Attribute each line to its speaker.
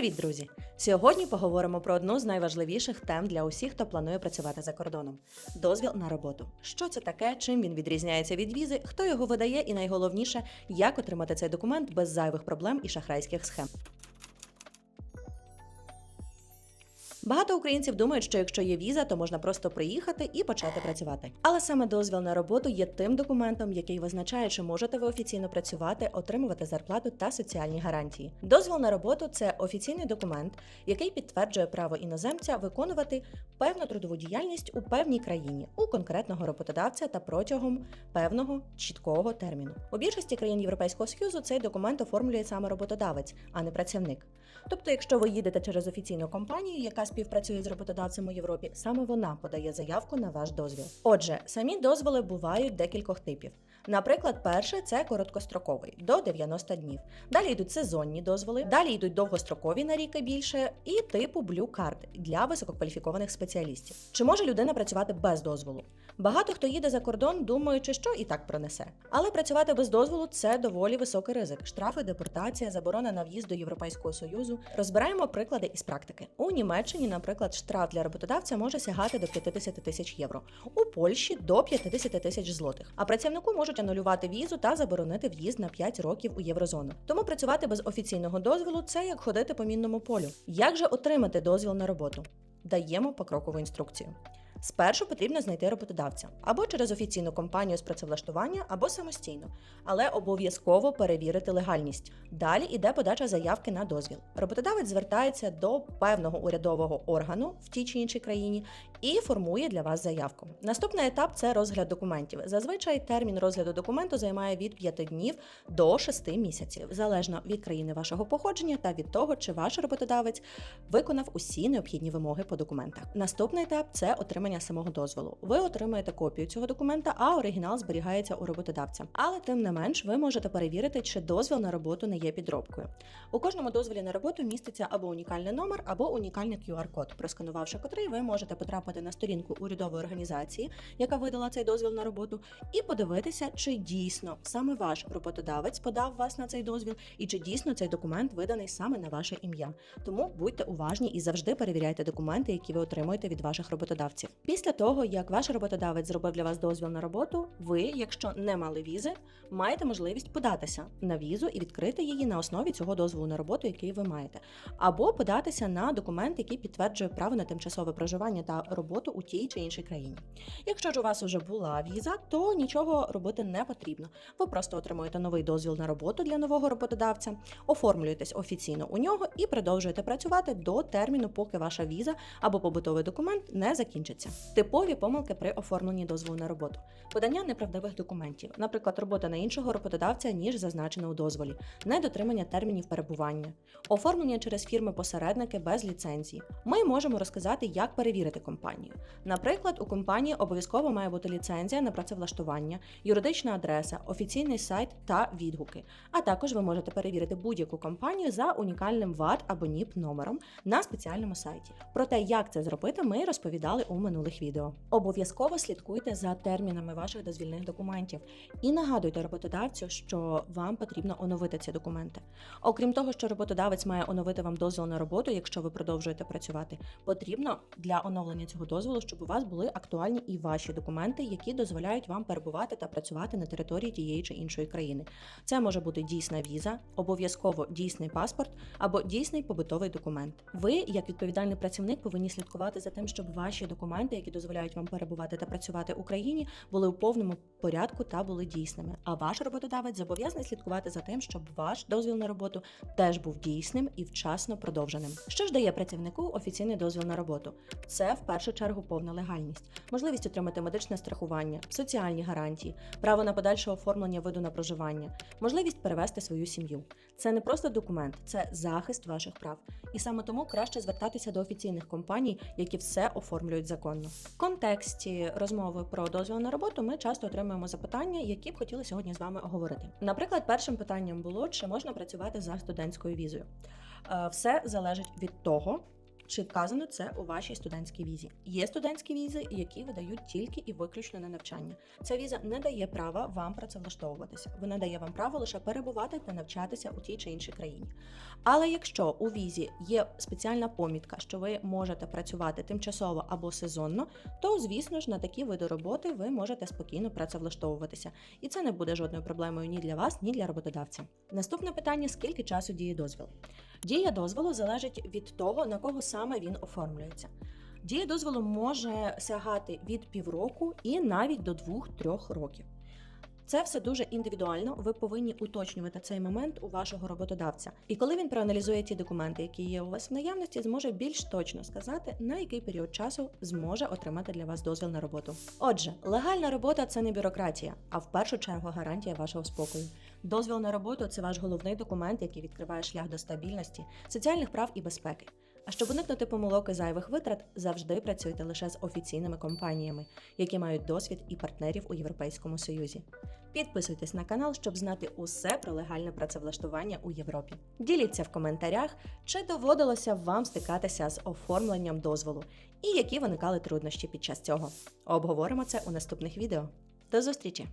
Speaker 1: Привіт, друзі! Сьогодні поговоримо про одну з найважливіших тем для усіх, хто планує працювати за кордоном: дозвіл на роботу. Що це таке, чим він відрізняється від візи, хто його видає, і найголовніше, як отримати цей документ без зайвих проблем і шахрайських схем. Багато українців думають, що якщо є віза, то можна просто приїхати і почати працювати. Але саме дозвіл на роботу є тим документом, який визначає, чи можете ви офіційно працювати, отримувати зарплату та соціальні гарантії. Дозвіл на роботу це офіційний документ, який підтверджує право іноземця виконувати певну трудову діяльність у певній країні у конкретного роботодавця та протягом певного чіткого терміну. У більшості країн Європейського Союзу цей документ оформлює саме роботодавець, а не працівник. Тобто, якщо ви їдете через офіційну компанію, яка співпрацює з роботодавцем у Європі, саме вона подає заявку на ваш дозвіл. Отже, самі дозволи бувають декількох типів. Наприклад, перше це короткостроковий до 90 днів. Далі йдуть сезонні дозволи, далі йдуть довгострокові на рік і більше, і типу Blue Card для висококваліфікованих спеціалістів. Чи може людина працювати без дозволу? Багато хто їде за кордон, думаючи, що і так пронесе. Але працювати без дозволу це доволі високий ризик. Штрафи, депортація, заборона на в'їзд до Європейського союзу. Розбираємо приклади із практики. У Німеччині, наприклад, штраф для роботодавця може сягати до 50 тисяч євро, у Польщі до 50 тисяч злотих. А працівнику можуть анулювати візу та заборонити в'їзд на 5 років у єврозону. Тому працювати без офіційного дозволу це як ходити по мінному полю. Як же отримати дозвіл на роботу? Даємо покрокову інструкцію. Спершу потрібно знайти роботодавця або через офіційну компанію з працевлаштування, або самостійно, але обов'язково перевірити легальність. Далі йде подача заявки на дозвіл. Роботодавець звертається до певного урядового органу в тій чи іншій країні і формує для вас заявку. Наступний етап це розгляд документів. Зазвичай термін розгляду документу займає від 5 днів до 6 місяців, залежно від країни вашого походження та від того, чи ваш роботодавець виконав усі необхідні вимоги по документах. Наступний етап це отримання самого дозволу. Ви отримуєте копію цього документа, а оригінал зберігається у роботодавця. Але тим не менш, ви можете перевірити, чи дозвіл на роботу не є підробкою. У кожному дозволі на роботу міститься або унікальний номер, або унікальний QR-код, просканувавши котрий, ви можете потрапити на сторінку урядової організації, яка видала цей дозвіл на роботу, і подивитися, чи дійсно саме ваш роботодавець подав вас на цей дозвіл, і чи дійсно цей документ виданий саме на ваше ім'я. Тому будьте уважні і завжди перевіряйте документи, які ви отримуєте від ваших роботодавців. Після того, як ваш роботодавець зробив для вас дозвіл на роботу, ви, якщо не мали візи, маєте можливість податися на візу і відкрити її на основі цього дозволу на роботу, який ви маєте, або податися на документ, який підтверджує право на тимчасове проживання та роботу у тій чи іншій країні. Якщо ж у вас вже була віза, то нічого робити не потрібно. Ви просто отримуєте новий дозвіл на роботу для нового роботодавця, оформлюєтесь офіційно у нього і продовжуєте працювати до терміну, поки ваша віза або побутовий документ не закінчиться. Типові помилки при оформленні дозволу на роботу, подання неправдивих документів, наприклад, робота на іншого роботодавця, ніж зазначено у дозволі, недотримання термінів перебування, оформлення через фірми-посередники без ліцензії. Ми можемо розказати, як перевірити компанію. Наприклад, у компанії обов'язково має бути ліцензія на працевлаштування, юридична адреса, офіційний сайт та відгуки. А також ви можете перевірити будь-яку компанію за унікальним ВАД або НІП номером на спеціальному сайті. Про те, як це зробити, ми розповідали у минулих відео. Обов'язково слідкуйте за термінами ваших дозвільних документів і нагадуйте роботодавцю, що вам потрібно оновити ці документи. Окрім того, що роботодавець має оновити вам дозвіл на роботу, якщо ви продовжуєте працювати, потрібно для оновлення цього дозволу, щоб у вас були актуальні і ваші документи, які дозволяють вам перебувати та працювати на території тієї чи іншої країни. Це може бути дійсна віза, обов'язково дійсний паспорт або дійсний побутовий документ. Ви, як відповідальний працівник, повинні слідкувати за тим, щоб ваші документи, які дозволяють вам перебувати та працювати в Україні, були у повному порядку та були дійсними. А ваш роботодавець зобов'язаний слідкувати за тим, щоб ваш дозвіл на роботу теж був дійсним і вчасно продовженим. Що ж дає працівнику офіційний дозвіл на роботу? Це в першу чергу повна легальність, можливість отримати медичне страхування, соціальні гарантії, право на подальше оформлення виду на проживання, можливість перевести свою сім'ю. Це не просто документ, це захист ваших прав. І саме тому краще звертатися до офіційних компаній, які все оформлюють законно. В контексті розмови про дозвіл на роботу ми часто отримуємо запитання, які б хотіли сьогодні з вами оговорити. Наприклад, першим питанням було, чи можна працювати за студентською візою. Е, Все залежить від того. Чи вказано це у вашій студентській візі? Є студентські візи, які видають тільки і виключно на навчання. Ця віза не дає права вам працевлаштовуватися. Вона дає вам право лише перебувати та навчатися у тій чи іншій країні. Але якщо у візі є спеціальна помітка, що ви можете працювати тимчасово або сезонно, то звісно ж на такі види роботи ви можете спокійно працевлаштовуватися, і це не буде жодною проблемою ні для вас, ні для роботодавця. Наступне питання: скільки часу діє дозвіл? Дія дозволу залежить від того, на кого саме він оформлюється. Дія дозволу може сягати від півроку і навіть до 2-3 років. Це все дуже індивідуально. Ви повинні уточнювати цей момент у вашого роботодавця. І коли він проаналізує ті документи, які є у вас в наявності, зможе більш точно сказати, на який період часу зможе отримати для вас дозвіл на роботу. Отже, легальна робота це не бюрократія, а в першу чергу гарантія вашого спокою. Дозвіл на роботу це ваш головний документ, який відкриває шлях до стабільності, соціальних прав і безпеки. А щоб уникнути помилок і зайвих витрат, завжди працюйте лише з офіційними компаніями, які мають досвід і партнерів у Європейському Союзі. Підписуйтесь на канал, щоб знати усе про легальне працевлаштування у Європі. Діліться в коментарях, чи доводилося вам стикатися з оформленням дозволу і які виникали труднощі під час цього. Обговоримо це у наступних відео. До зустрічі!